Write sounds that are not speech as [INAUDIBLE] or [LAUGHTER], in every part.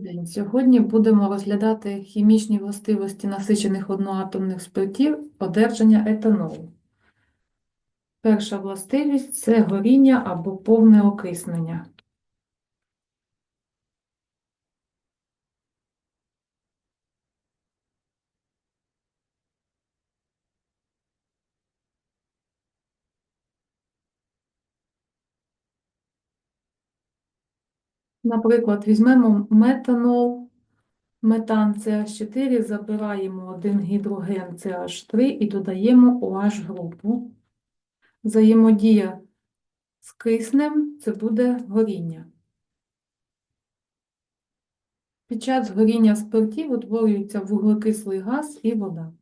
День. Сьогодні будемо розглядати хімічні властивості насичених одноатомних спиртів одержання етанолу. Перша властивість це горіння або повне окиснення. Наприклад, візьмемо метанол, метан CH4, забираємо один гідроген CH3 і додаємо OH групу. Взаємодія з киснем це буде горіння. Під час горіння спиртів утворюється вуглекислий газ і вода.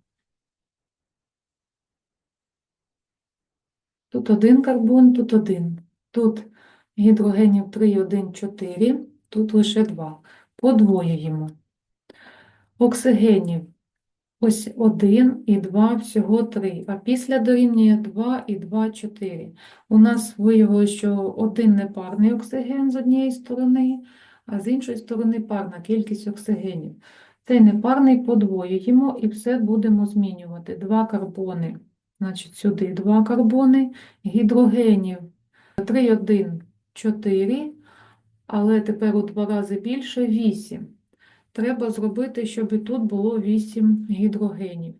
Тут один карбон, тут один. Тут гідрогенів 3, 1, 4, тут лише 2. Подвоюємо. Оксигенів ось 1 і 2, всього 3, а після дорівнює 2 і 2, 4. У нас виявилося, що один непарний оксиген з однієї сторони, а з іншої сторони парна кількість оксигенів. Цей непарний подвоюємо і все будемо змінювати. Два карбони, значить сюди два карбони, гідрогенів 3, 1, 4, але тепер у два рази більше 8. Треба зробити, щоб і тут було 8 гідрогенів.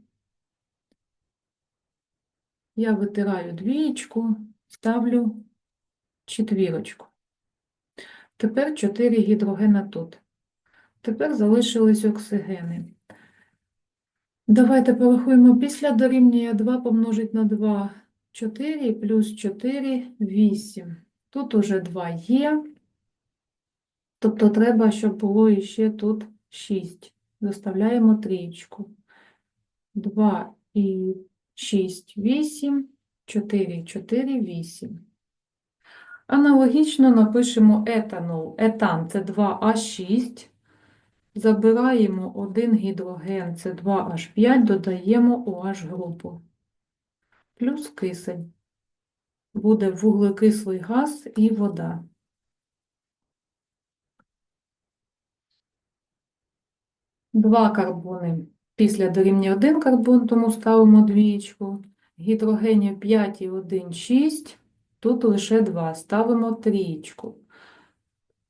Я витираю двієчку, ставлю четвірочку. Тепер 4 гідрогена тут. Тепер залишились оксигени. Давайте порахуємо після дорівнює 2 помножить на 2 4 плюс 4 8. Тут уже 2 є. Тобто треба, щоб було іще тут 6. Доставляємо трієчку. 2 і 6 8, 4 4 8. Аналогічно напишемо етанол. Етан це 2H6. Забираємо один гідроген, це 2H5, додаємо OH групу. Плюс кисень. Буде вуглекислий газ і вода. Два карбони. Після дорівнює один карбон, тому ставимо двієчку. Гідрогенів 5 і 1, 6. Тут лише 2. Ставимо трієчку.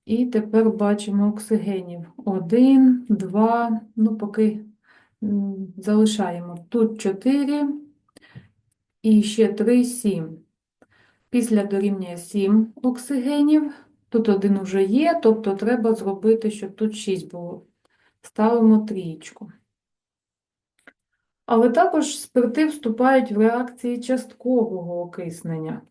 І тепер бачимо оксигенів 1, 2, ну поки залишаємо. Тут 4 і ще 3, 7. Після дорівнює 7 оксигенів. Тут один уже є, тобто треба зробити, щоб тут 6 було. Ставимо трієчку. Але також спирти вступають в реакції часткового окиснення.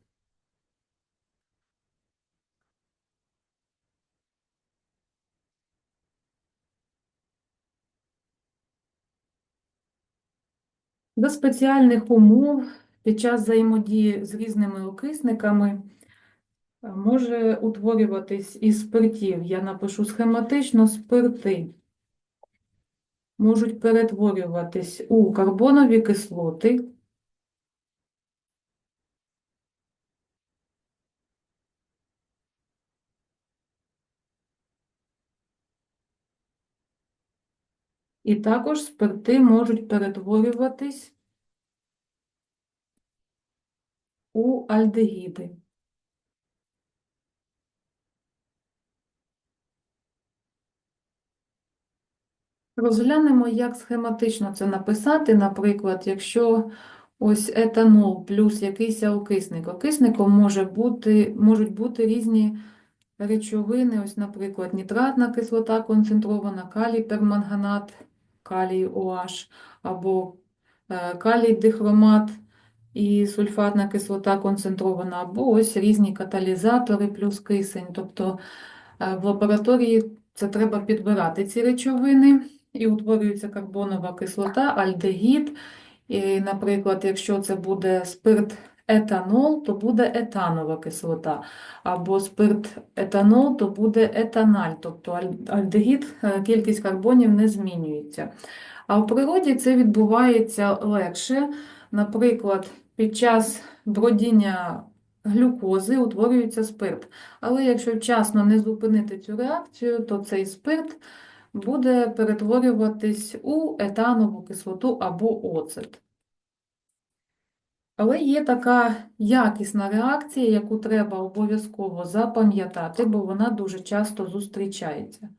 До спеціальних умов під час взаємодії з різними окисниками е, може утворюватись із спиртів. Я напишу схематично спирти. Можуть перетворюватись у карбонові кислоти, і також спирти можуть перетворюватись у альдегіди. Розглянемо, як схематично це написати. Наприклад, якщо ось етанол плюс якийсь окисник. Окисником може бути, можуть бути різні речовини, ось, наприклад, нітратна кислота концентрована, калій перманганат, калій OH, або е, калій дихромат і сульфатна кислота концентрована, або ось різні каталізатори плюс кисень. Тобто е, в лабораторії це треба підбирати ці речовини, і утворюється карбонова кислота, альдегід. І, наприклад, якщо це буде спирт етанол, то буде етанова кислота, або спирт етанол, то буде етаналь, тобто альдегід, е, кількість карбонів не змінюється. А в природі це відбувається легше. Наприклад, під час бродіння глюкози утворюється спирт. Але якщо вчасно не зупинити цю реакцію, то цей спирт буде перетворюватись у етанову кислоту або оцет. Але є така якісна реакція, яку треба обов'язково запам'ятати, бо вона дуже часто зустрічається.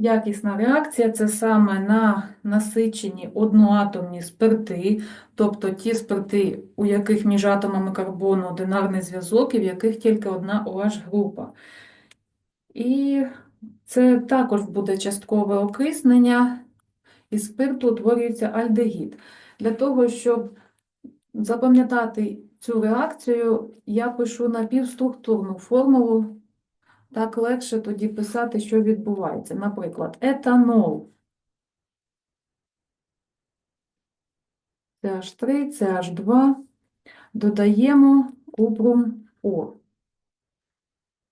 Якісна реакція це саме на насичені одноатомні спирти, тобто ті спирти, у яких між атомами карбону одинарний зв'язок і в яких тільки одна OH група. І це також буде часткове окиснення, і спирту утворюється альдегід. Для того, щоб запам'ятати цю реакцію, я пишу напівструктурну формулу. Так легше тоді писати, що відбувається. Наприклад, етанол. CH3, CH2. Додаємо купрум О.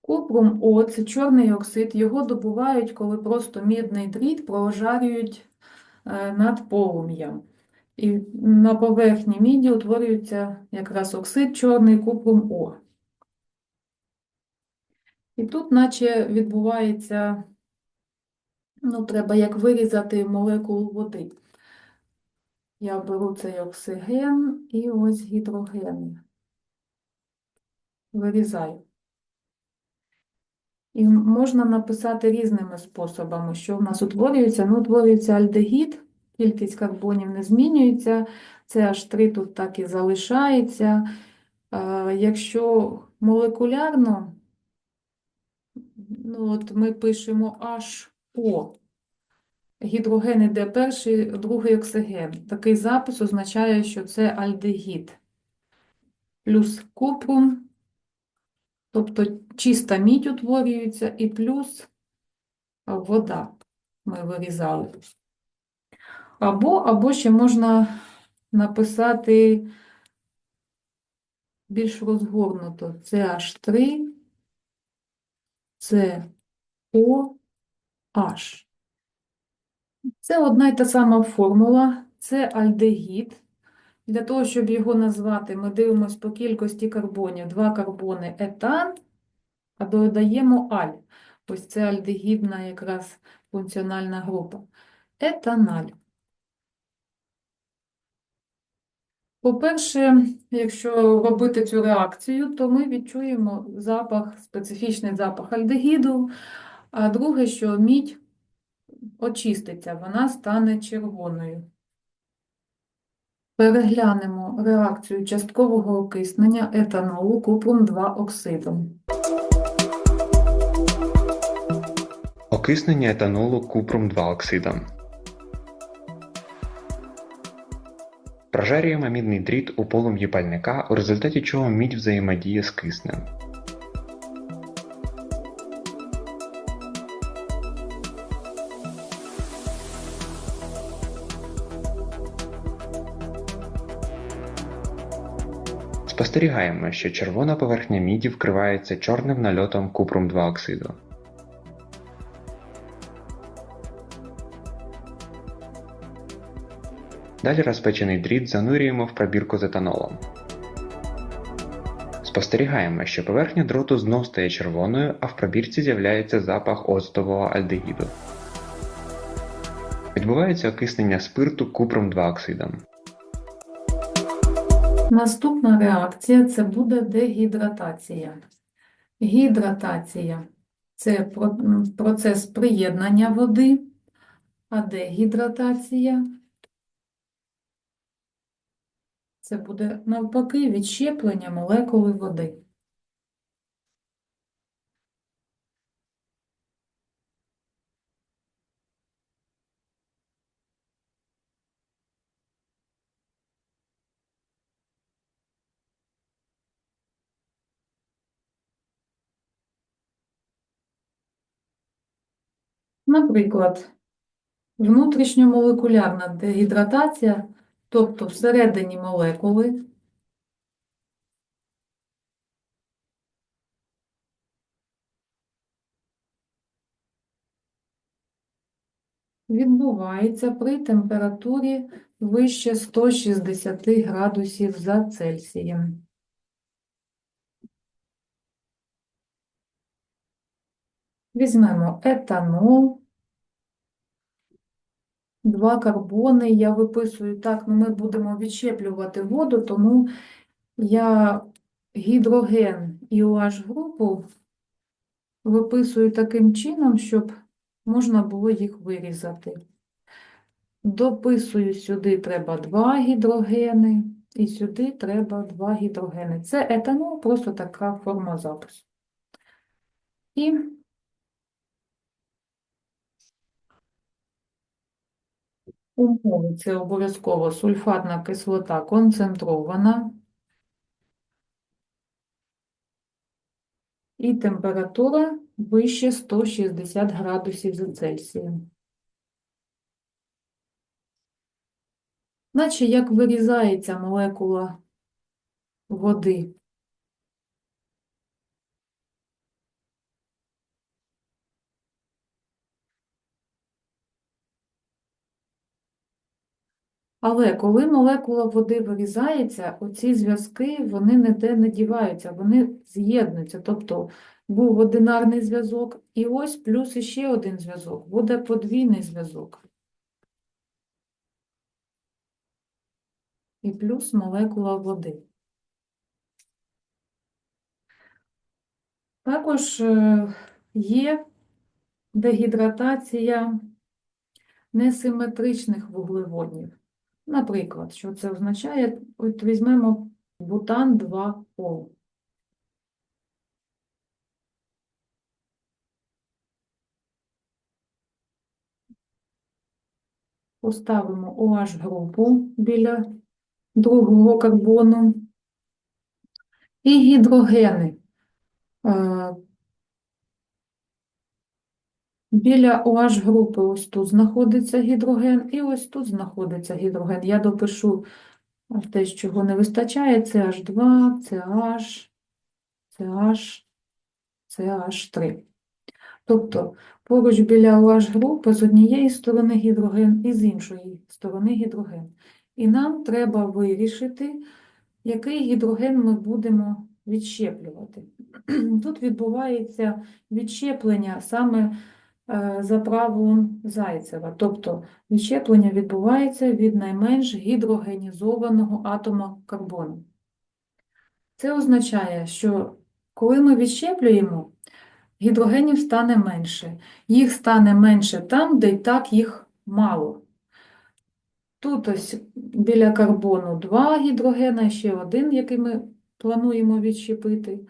Купрум О це чорний оксид, його добувають, коли просто мідний дріт прожарюють е, над полум'ям. І на поверхні міді утворюється якраз оксид чорний купрум О. І тут, наче відбувається, ну, треба як вирізати молекулу води. Я беру цей оксиген і ось гідроген. Вирізаю. І можна написати різними способами, що в нас утворюється. Ну, утворюється альдегід, кількість карбонів не змінюється, CH3 тут так і залишається. Якщо молекулярно, ну от ми пишемо HO, гідроген іде перший, другий оксиген. Такий запис означає, що це альдегід. Плюс купрум. Тобто чиста мідь утворюється і плюс вода ми вирізали. Або, або ще можна написати більш розгорнуто CH3, COH. Це одна й та сама формула, це альдегід. Для того, щоб його назвати, ми дивимося по кількості карбонів. Два карбони етан, а додаємо аль. Ось це альдегідна якраз функціональна група. Етаналь. По-перше, якщо робити цю реакцію, то ми відчуємо запах, специфічний запах альдегіду, а друге, що мідь очиститься, вона стане червоною. Переглянемо реакцію часткового окиснення етанолу купрум 2 оксидом. Окиснення етанолу купрум 2 оксидом. Прожарюємо мідний дріт у полум'ї пальника, у результаті чого мідь взаємодіє з киснем. Спостерігаємо, що червона поверхня міді вкривається чорним нальотом купрум 2 оксиду. Далі розпечений дріт занурюємо в пробірку з етанолом. Спостерігаємо, що поверхня дроту знов стає червоною, а в пробірці з'являється запах оцтового альдегіду. Відбувається окиснення спирту купром 2 оксидом. Наступна реакція це буде дегідратація. Гідратація це процес приєднання води, а дегідратація це буде навпаки відщеплення молекули води. Наприклад, внутрішньомолекулярна дегідратація, тобто всередині молекули, відбувається при температурі вище 160 градусів за Цельсієм. Візьмемо етанол, два карбони. Я виписую так, ну ми будемо відщеплювати воду, тому я гідроген і OH групу виписую таким чином, щоб можна було їх вирізати. Дописую сюди треба два гідрогени, і сюди треба два гідрогени. Це етанол, просто така форма запису. І умови це обов'язково сульфатна кислота концентрована і температура вище 160 градусів за Цельсієм. Наче як вирізається молекула води. Але коли молекула води вирізається, оці зв'язки вони ніде не діваються, вони з'єднуються. Тобто був одинарний зв'язок, і ось плюс іще один зв'язок, буде подвійний зв'язок. І плюс молекула води. Також е, є дегідратація несиметричних вуглеводнів. Наприклад, що це означає? От візьмемо бутан 2 ол. Поставимо OH групу біля другого карбону і гідрогени. Біля OH групи ось тут знаходиться гідроген, і ось тут знаходиться гідроген. Я допишу те, чого не вистачає, CH2, CH, CH, CH3. Тобто поруч біля OH групи з однієї сторони гідроген і з іншої сторони гідроген. І нам треба вирішити, який гідроген ми будемо відщеплювати. [CLEARS THROAT] Тут відбувається відщеплення саме за правилом Зайцева. Тобто відщеплення відбувається від найменш гідрогенізованого атома карбону. Це означає, що коли ми відщеплюємо, гідрогенів стане менше. Їх стане менше там, де і так їх мало. Тут ось біля карбону два гідрогена, ще один, який ми плануємо відщепити,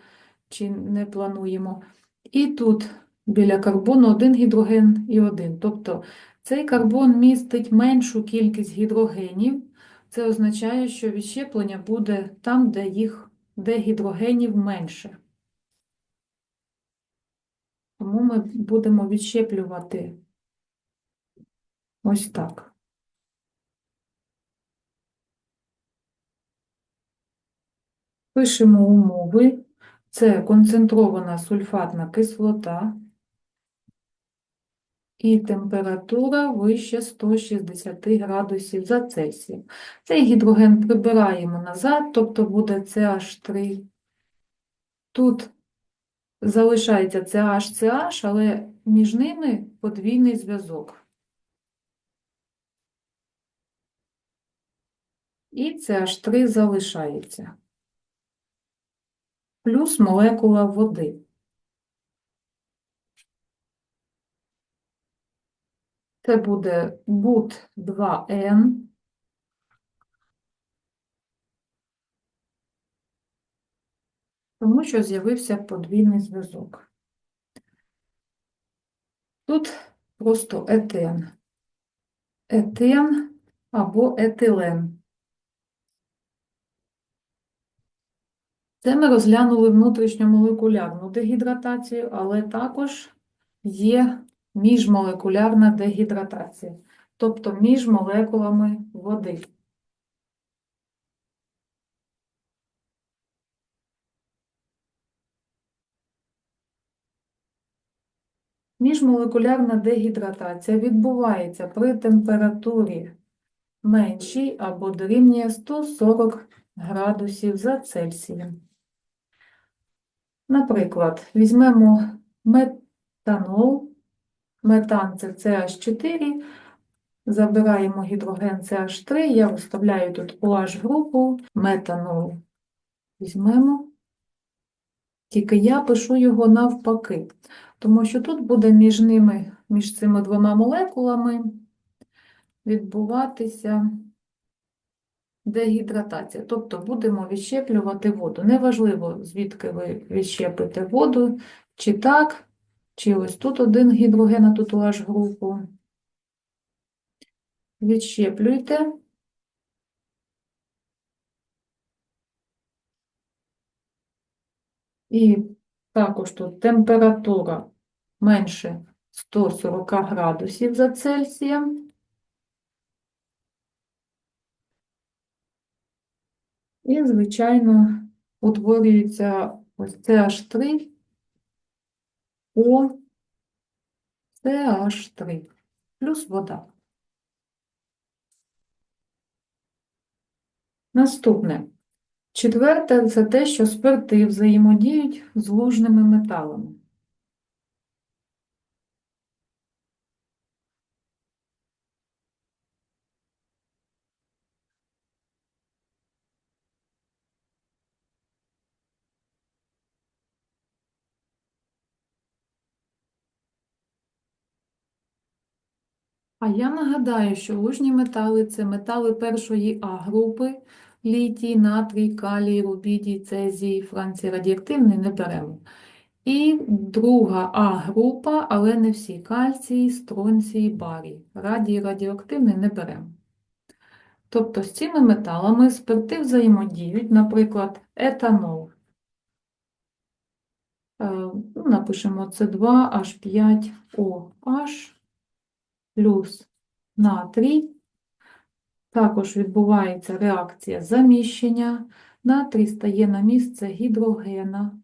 чи не плануємо. І тут біля карбону один гідроген і один. Тобто цей карбон містить меншу кількість гідрогенів. Це означає, що відщеплення буде там, де їх, де гідрогенів менше. Тому ми будемо відщеплювати ось так. Пишемо умови. Це концентрована сульфатна кислота і температура вище 160 градусів за Цельсієм. Цей гідроген прибираємо назад, тобто буде CH3. Тут залишається CH, CH, але між ними подвійний зв'язок. І CH3 залишається. Плюс молекула води. Це буде бут-2Н. Тому що з'явився подвійний зв'язок. Тут просто етен. Етен або етилен. Це ми розглянули внутрішньомолекулярну дегідратацію, але також є міжмолекулярна дегідратація, тобто між молекулами води. Міжмолекулярна дегідратація відбувається при температурі меншій або дорівнює 140 градусів за Цельсієм. Наприклад, візьмемо метанол, метан це CH4, забираємо гідроген CH3, я виставляю тут OH групу, метанол візьмемо, тільки я пишу його навпаки, тому що тут буде між ними, між цими двома молекулами відбуватися дегідратація, тобто будемо відщеплювати воду. Неважливо, звідки ви відщепите воду, чи так, чи ось тут один гідроген, а тут OH групу. Відщеплюйте. І також тут температура менше 140 градусів за Цельсієм. І, звичайно, утворюється ось CH3 О CH3 плюс вода. Наступне. Четверте це те, що спирти взаємодіють з лужними металами. А я нагадаю, що лужні метали це метали першої А групи, літій, натрій, калій, рубідій, цезій, францій радіоактивний не беремо. І друга А група, але не всі кальцій, стронцій, барій. Радій, радіоактивний не беремо. Тобто з цими металами спирти взаємодіють, наприклад, етанол. Е, ну, Напишемо С2H5OH плюс натрій. Також відбувається реакція заміщення. Натрій стає на місце гідрогена.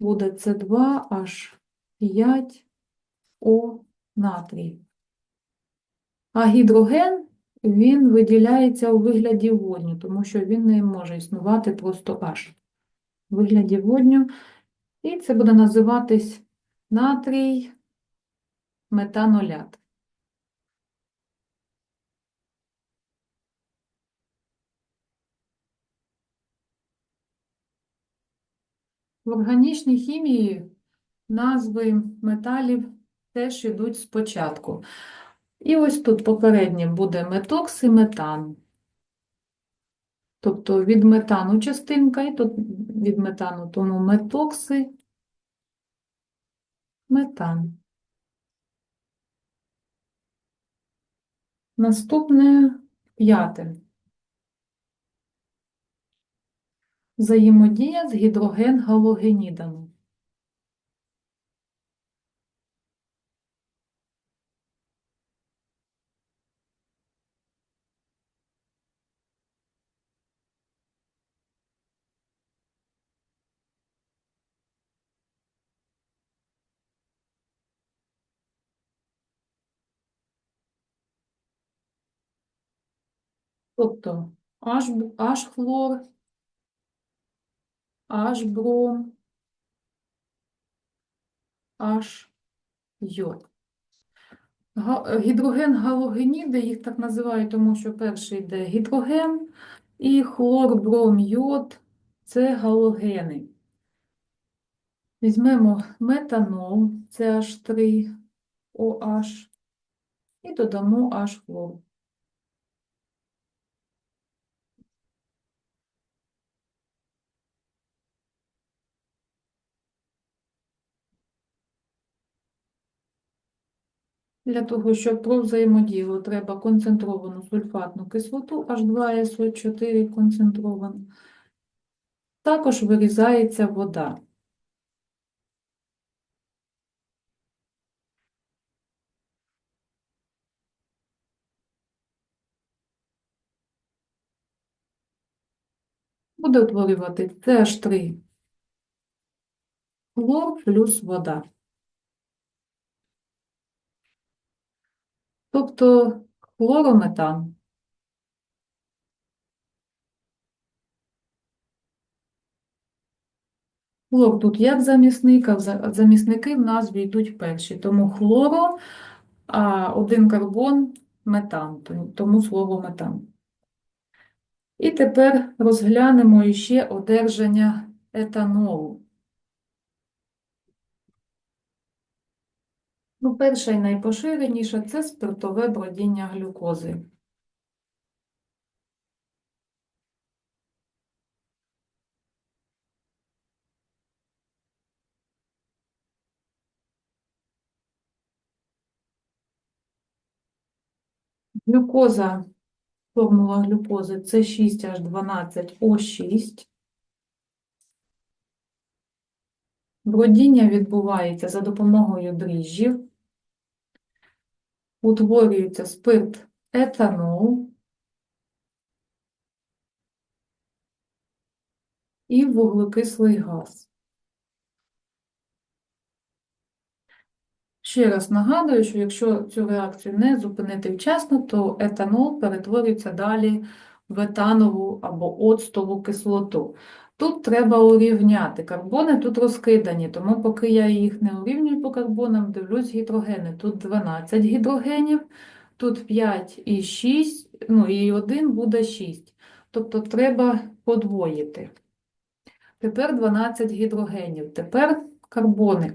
Буде С2H5O натрій. А гідроген він виділяється у вигляді водню, тому що він не може існувати просто H у вигляді водню. І це буде називатись натрій метанолят. В органічній хімії назви металів теж йдуть спочатку. І ось тут попереднім буде метокс і метан. Тобто від метану частинка, і тут від метану, тому метокси, метан. Наступне п'яте. Взаємодія з гідроген-галогенідами. Тобто H, H хлор, H бром, H йод. Гідроген галогеніди, їх так називають, тому що перший йде гідроген, і хлор, бром, йод – це галогени. Візьмемо метанол, це H3, OH, і додамо H хлор. Для того, щоб провзаємодіяло, треба концентровану сульфатну кислоту H2SO4 концентровану. Також вирізається вода. Буде утворювати CH3 хлор плюс вода. Тобто хлорометан. Хлор тут як замісник, а замісники в назві йдуть перші. Тому хлоро, а один карбон метан, тому слово метан. І тепер розглянемо іще одержання етанолу. Ну, перша і найпоширеніша це спиртове бродіння глюкози. Глюкоза, формула глюкози це 6H12O6. Бродіння відбувається за допомогою дріжджів. Утворюється спирт етанол і вуглекислий газ. Ще раз нагадую, що якщо цю реакцію не зупинити вчасно, то етанол перетворюється далі в етанову або оцтову кислоту. Тут треба урівняти. Карбони тут розкидані, тому поки я їх не урівнюю по карбонам, дивлюсь гідрогени. Тут 12 гідрогенів, тут 5 і 6, ну і 1 буде 6. Тобто треба подвоїти. Тепер 12 гідрогенів. Тепер карбони.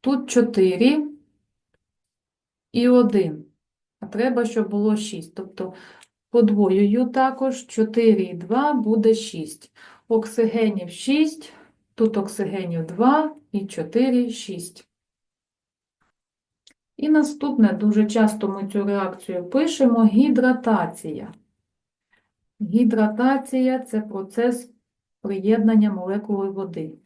Тут 4 і 1. А треба, щоб було 6. Тобто подвоюю також 4 і 2 буде 6. Оксигенів 6, тут оксигенів 2 і 4, 6. І наступне, дуже часто ми цю реакцію пишемо гідратація. Гідратація – це процес приєднання молекули води.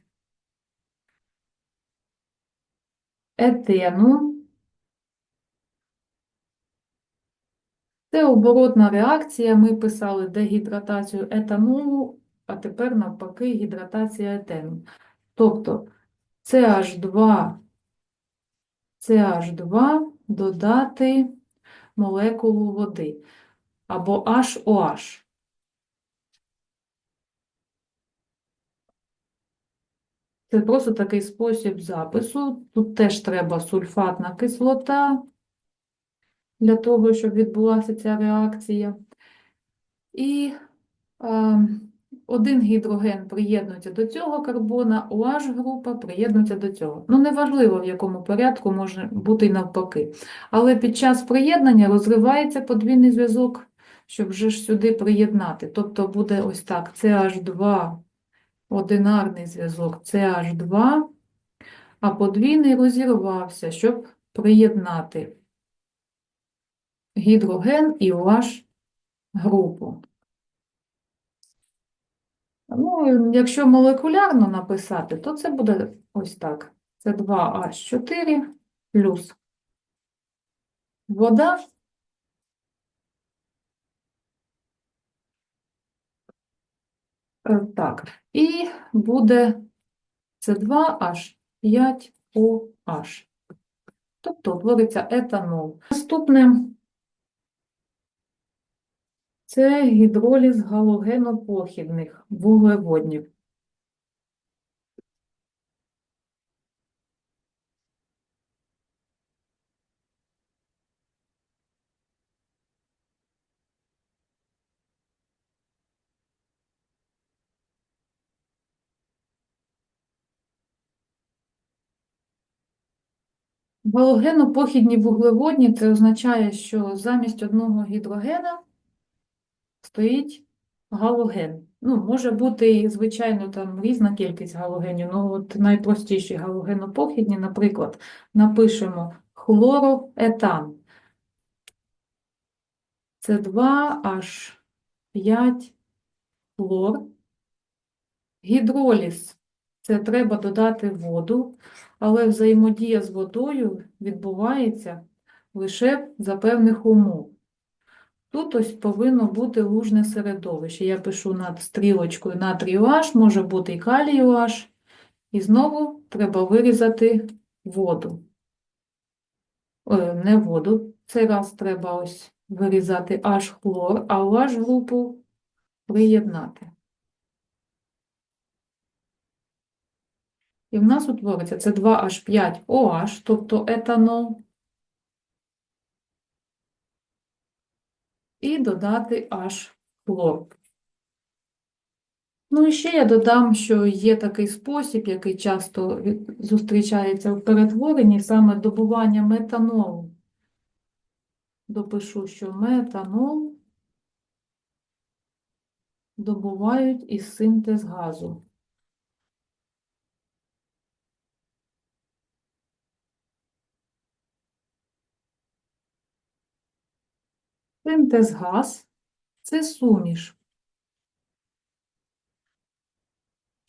Етену Це оборотна реакція. Ми писали дегідратацію етанолу, а тепер навпаки гідратація етену. Тобто CH2, CH2 додати молекулу води або HOH. Це просто такий спосіб запису. Тут теж треба сульфатна кислота для того, щоб відбулася ця реакція. І е, один гідроген приєднується до цього карбона, OH група приєднується до цього. Ну, неважливо, в якому порядку може бути й навпаки. Але під час приєднання розривається подвійний зв'язок, щоб вже ж сюди приєднати. Тобто буде ось так: CH2, одинарний зв'язок, CH2, а подвійний розірвався, щоб приєднати гідроген і OH групу. Ну, якщо молекулярно написати, то це буде ось так. Це 2H4 плюс вода. Е, Так, і буде це 2H5OH. Тобто утвориться етанол. Наступне це гідроліз галогенопохідних вуглеводнів. Галогенопохідні вуглеводні це означає, що замість одного гідрогена стоїть галоген. Ну, може бути звичайно, там різна кількість галогенів, ну от найпростіші галогенопохідні, наприклад, напишемо хлороетан. Це 2H5 хлор. Гідроліз – це треба додати воду, але взаємодія з водою відбувається лише за певних умов. Тут ось повинно бути лужне середовище. Я пишу над стрілочкою натрій OH, може бути і калій OH. І знову треба вирізати воду. Е, не воду, цей раз треба ось вирізати H хлор, а у H групу приєднати. І в нас утвориться це 2H5OH, тобто етанол. І додати H хлор. Ну і ще я додам, що є такий спосіб, який часто зустрічається в перетворенні, саме добування метанолу. Допишу, що метанол добувають із синтез газу. Синтез газ – це суміш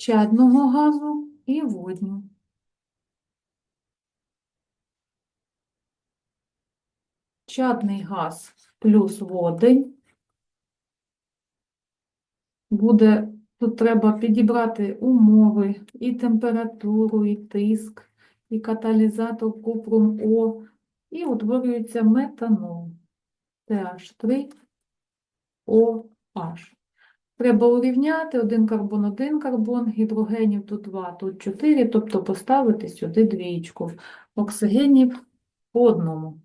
чадного газу і водню. Чадний газ плюс водень буде, тут треба підібрати умови, і температуру, і тиск, і каталізатор купрум О, і утворюється метанол TH3OH. Треба урівняти один карбон, один карбон, гідрогенів тут 2, тут 4, тобто поставити сюди двічку. Оксигенів по одному.